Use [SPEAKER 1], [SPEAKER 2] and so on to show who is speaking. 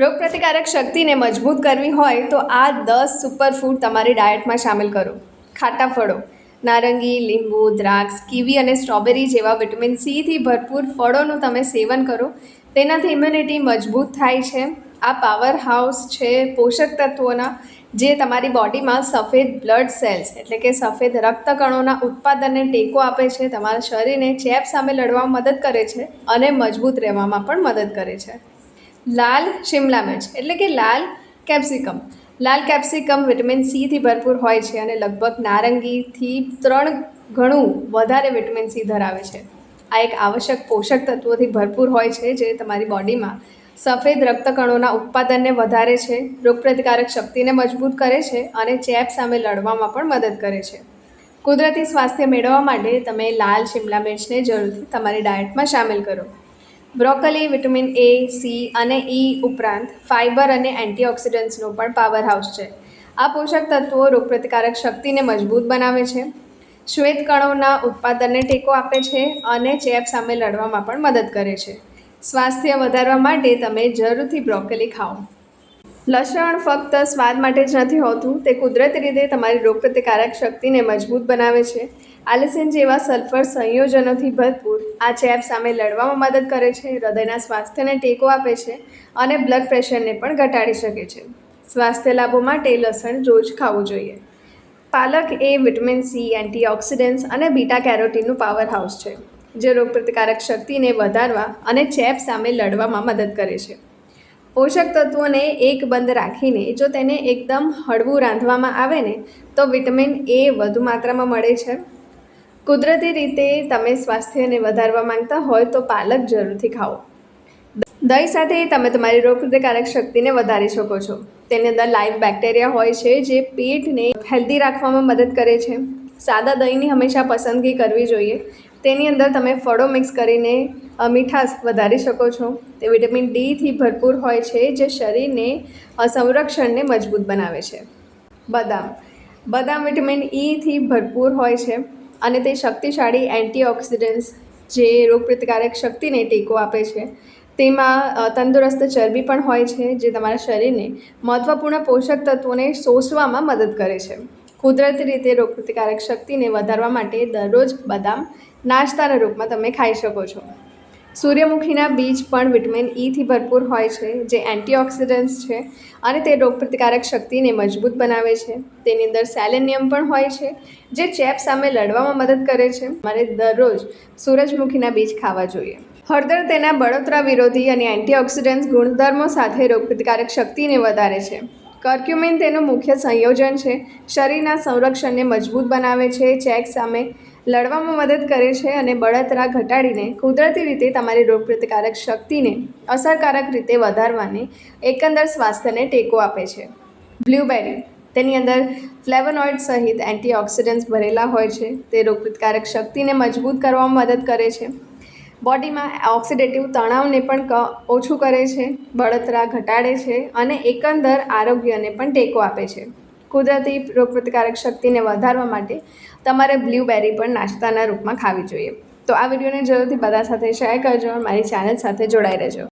[SPEAKER 1] રોગપ્રતિકારક શક્તિને મજબૂત કરવી હોય તો આ દસ સુપરફૂડ તમારી ડાયટમાં સામેલ કરો. ખાટા ફળો, નારંગી, લીંબુ, દ્રાક્ષ, કીવી અને સ્ટ્રોબેરી જેવા વિટામિન સીથી ભરપૂર ફળોનું તમે સેવન કરો. તેનાથી ઇમ્યુનિટી મજબૂત થાય છે. આ પાવર હાઉસ છે પોષક તત્વોના, જે તમારી બોડીમાં સફેદ બ્લડ સેલ્સ એટલે કે સફેદ રક્તકણોના ઉત્પાદનને ટેકો આપે છે. તમારા શરીરને ચેપ સામે લડવામાં મદદ કરે છે અને મજબૂત રહેવામાં પણ મદદ કરે છે. લાલ શિમલા મિર્ચ, એટલે કે લાલ કેપ્સિકમ. લાલ કેપ્સિકમ વિટામિન સીથી ભરપૂર હોય છે અને લગભગ નારંગીથી ત્રણ ઘણું વધારે વિટામિન સી ધરાવે છે. આ એક આવશ્યક પોષક તત્વોથી ભરપૂર હોય છે જે તમારી બોડીમાં સફેદ રક્તકણોના ઉત્પાદનને વધારે છે, રોગપ્રતિકારક શક્તિને મજબૂત કરે છે અને ચેપ સામે લડવામાં પણ મદદ કરે છે. કુદરતી સ્વાસ્થ્ય મેળવવા માટે તમે લાલ શિમલા મિર્ચને જરૂરથી તમારી ડાયટમાં સામેલ કરો. બ્રોકલી, વિટામિન એ, સી અને ઈ ઉપરાંત ફાઇબર અને એન્ટીઓક્સિડન્ટ્સનો પણ પાવર હાઉસ છે. આ પોષક તત્વો રોગપ્રતિકારક શક્તિને મજબૂત બનાવે છે. શ્વેત કણોના ઉત્પાદનને ટેકો આપે છે અને ચેપ સામે લડવામાં પણ મદદ કરે છે. સ્વાસ્થ્ય વધારવા માટે તમે જરૂરથી બ્રોકલી ખાઓ. લસણ ફક્ત સ્વાદ માટે જ નથી હોતું, તે કુદરતી રીતે તમારી રોગપ્રતિકારક શક્તિને મજબૂત બનાવે છે. આલિસિન જેવા સલ્ફર સંયોજનોથી ભરપૂર આ ચેપ સામે લડવામાં મદદ કરે છે, હૃદયના સ્વાસ્થ્યને ટેકો આપે છે અને બ્લડ પ્રેશરને પણ ઘટાડી શકે છે. સ્વાસ્થ્ય લાભો માટે લસણ રોજ ખાવું જોઈએ. પાલક એ વિટામિન સી, એન્ટીઓક્સિડન્ટ્સ અને બીટા કેરોટીનનું પાવર હાઉસ છે, જે રોગપ્રતિકારક શક્તિને વધારવા અને ચેપ સામે લડવામાં મદદ કરે છે. પોષક તત્વોને એક બંધ રાખીને જો તેને એકદમ હળવું રાંધવામાં આવે ને, તો વિટામિન એ વધુ માત્રામાં મળે છે. કુદરતી રીતે તમે સ્વાસ્થ્યને વધારવા માંગતા હોય તો પાલક જરૂરથી ખાઓ. દહીં સાથે તમે તમારી રોગપ્રતિકારક શક્તિને વધારી શકો છો. તેની અંદર લાઈવ બેક્ટેરિયા હોય છે જે પેટને હેલ્ધી રાખવામાં મદદ કરે છે. સાદા દહીંની હંમેશા પસંદગી કરવી જોઈએ. તેની અંદર તમે ફળો મિક્સ કરીને મીઠાશ વધારી શકો છો. તે વિટામિન ડીથી ભરપૂર હોય છે જે શરીરને સંરક્ષણને મજબૂત બનાવે છે. બદામ. બદામ વિટામિન ઈથી ભરપૂર હોય છે. અને તે શક્તિશાળી એન્ટીઓક્સિડન્ટ્સ જે રોગપ્રતિકારક શક્તિને ટેકો આપે છે. તેમાં તંદુરસ્ત ચરબી પણ હોય છે, જે તમારા શરીરને મહત્ત્વપૂર્ણ પોષક તત્વોને શોષવામાં મદદ કરે છે. કુદરતી રીતે રોગપ્રતિકારક શક્તિને વધારવા માટે દરરોજ બદામ નાસ્તાના રૂપમાં તમે ખાઈ શકો છો. સૂર્યમુખીના બીજ પણ વિટામિન ઈથી ભરપૂર હોય છે, જે એન્ટીઓક્સિડન્ટ્સ છે અને તે રોગપ્રતિકારક શક્તિને મજબૂત બનાવે છે. તેની અંદર સેલેનિયમ પણ હોય છે, જે ચેપ સામે લડવામાં મદદ કરે છે. મારે દરરોજ સૂરજમુખીના બીજ ખાવા જોઈએ. હળદર તેના બળતરા વિરોધી અને એન્ટીઓક્સિડન્ટ્સ ગુણધર્મો સાથે રોગપ્રતિકારક શક્તિને વધારે છે. કર્ક્યુમિન તેનું મુખ્ય સંયોજન છે, શરીરના સંરક્ષણને મજબૂત બનાવે છે, ચેક સામે લડવામાં મદદ કરે છે અને બળતરા ઘટાડીને કુદરતી રીતે તમારી રોગપ્રતિકારક શક્તિને અસરકારક રીતે વધારવાની એકંદર સ્વાસ્થ્યને ટેકો આપે છે. બ્લ્યુબેરી તેની અંદર ફ્લેવનોઇડ સહિત એન્ટીઓક્સિડન્ટ્સ ભરેલા હોય છે. તે રોગપ્રતિકારક શક્તિને મજબૂત કરવામાં મદદ કરે છે. બોડીમાં ઓક્સિડેટિવ તણાવને પણ ક, ઓછું કરે છે, બળતરા ઘટાડે છે અને એકંદર આરોગ્યને પણ ટેકો આપે છે. કુદરતી રોગપ્રતિકારક શક્તિને વધારવા માટે તમારે બ્લ્યુબેરી પણ નાસ્તાના રૂપમાં ખાવી જોઈએ. તો આ વિડીયોને જરૂરથી બધા સાથે શેર કરજો મારી ચેનલ સાથે જોડાઈ રહેજો.